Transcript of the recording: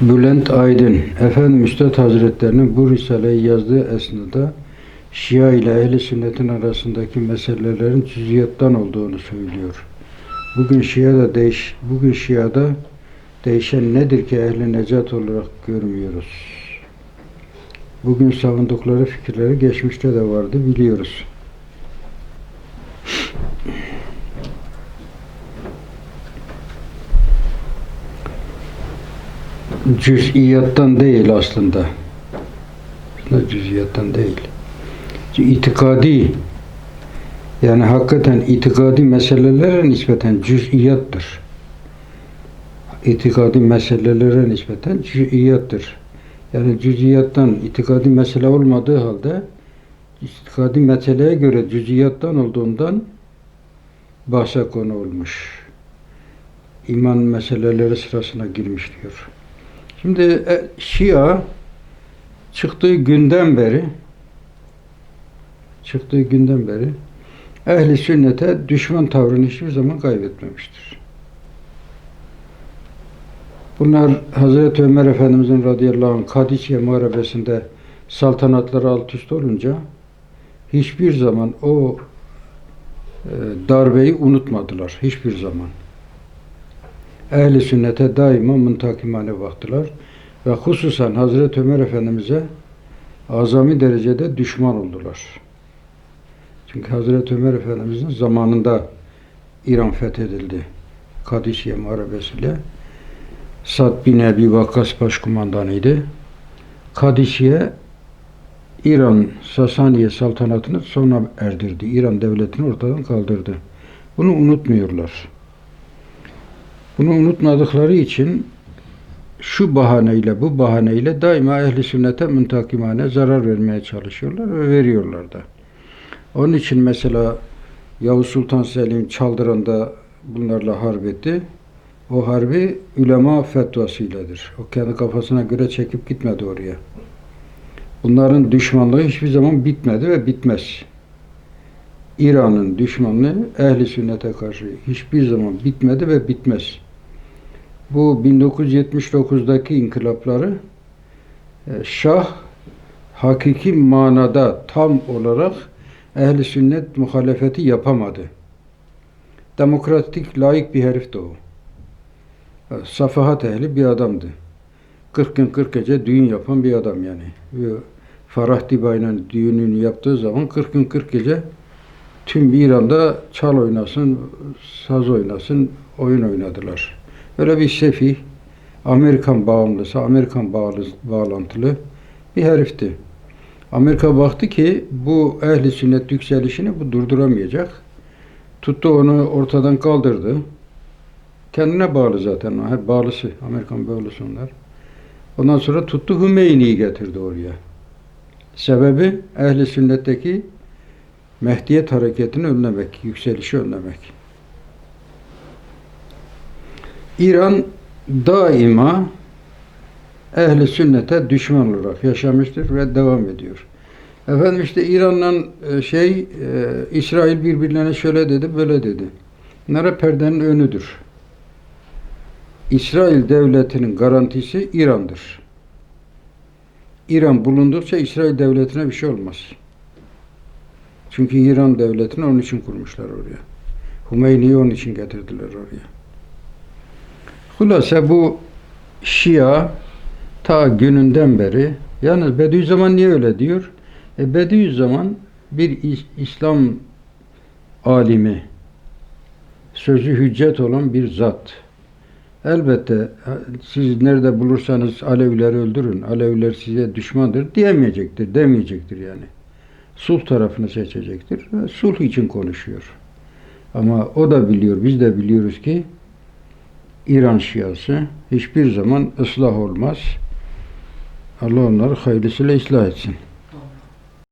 Bülent Aydın, Efendi Üstad Hazretlerinin bu Risale'yi yazdığı esnada Şia ile Ehli Sünnet'in arasındaki meselelerin cüziyattan olduğunu söylüyor. Bugün Şia'da değiş, bugün Şia'da değişen nedir ki ehli necat olarak görmüyoruz. Bugün savundukları fikirleri geçmişte de vardı biliyoruz. Cüz'iyattan değil aslında. Aslında cüz'iyattan değil. İtikadi yani hakikaten itikadi meselelere nispeten cüz'iyattır. İtikadi meselelere nispeten cüz'iyattır. Yani cüz'iyattan itikadi mesele olmadığı halde itikadi meseleye göre cüz'iyattan olduğundan bahse konu olmuş. İman meseleleri sırasına girmiş diyor. Şimdi e, Şia çıktığı günden beri çıktığı günden beri ehli sünnete düşman tavrını hiçbir zaman kaybetmemiştir. Bunlar Hazreti Ömer Efendimizin radıyallahu anh Kadisiye Muharebesi'nde saltanatları alt üst olunca hiçbir zaman o e, darbeyi unutmadılar. Hiçbir zaman. Ehli sünnete daima muntakimane baktılar. Ve hususen Hazreti Ömer Efendimiz'e azami derecede düşman oldular. Çünkü Hazreti Ömer Efendimiz'in zamanında İran fethedildi. Kadisiye Muharebesi'yle. Sad bin Ebi Vakkas başkumandanıydı. Kadisiye İran Sasaniye saltanatını sona erdirdi. İran devletini ortadan kaldırdı. Bunu unutmuyorlar. Bunu unutmadıkları için şu bahaneyle, bu bahaneyle daima ehli sünnete müntakimane zarar vermeye çalışıyorlar ve veriyorlar da. Onun için mesela Yavuz Sultan Selim Çaldıran'da bunlarla harp etti. O harbi ulema fetvasıyladır. O kendi kafasına göre çekip gitmedi oraya. Bunların düşmanlığı hiçbir zaman bitmedi ve bitmez. İran'ın düşmanlığı ehli sünnete karşı hiçbir zaman bitmedi ve bitmez. Bu 1979'daki inkılapları e, Şah hakiki manada tam olarak ehli sünnet muhalefeti yapamadı. Demokratik, layık bir herifti o. E, Safahat ehli bir adamdı. 40 gün 40 gece düğün yapan bir adam yani. Farah Dibay'la düğününü yaptığı zaman 40 gün 40 gece tüm İran'da çal oynasın, saz oynasın, oyun oynadılar. Öyle bir sefih, Amerikan bağımlısı, Amerikan bağlı, bağlantılı bir herifti. Amerika baktı ki bu ehli sünnet yükselişini bu durduramayacak. Tuttu onu ortadan kaldırdı. Kendine bağlı zaten. o, Hep bağlısı. Amerikan bağlısı onlar. Ondan sonra tuttu Hümeyni'yi getirdi oraya. Sebebi ehli sünnetteki Mehdiyet hareketini önlemek, yükselişi önlemek. İran daima ehli sünnete düşman olarak yaşamıştır ve devam ediyor. Efendim işte İran'la e, şey e, İsrail birbirlerine şöyle dedi, böyle dedi. Bunlara perdenin önüdür. İsrail devletinin garantisi İran'dır. İran bulundukça İsrail devletine bir şey olmaz. Çünkü İran devletini onun için kurmuşlar oraya. Hümeyni'yi onun için getirdiler oraya. Hulasa bu Şia ta gününden beri yalnız Bediüzzaman niye öyle diyor? E Bediüzzaman bir İs- İslam alimi sözü hüccet olan bir zat. Elbette siz nerede bulursanız Alevileri öldürün, Aleviler size düşmandır diyemeyecektir, demeyecektir yani. Sulh tarafını seçecektir sulh için konuşuyor. Ama o da biliyor, biz de biliyoruz ki İran Şiası hiçbir zaman ıslah olmaz. Allah onları hayırlısıyla ıslah etsin.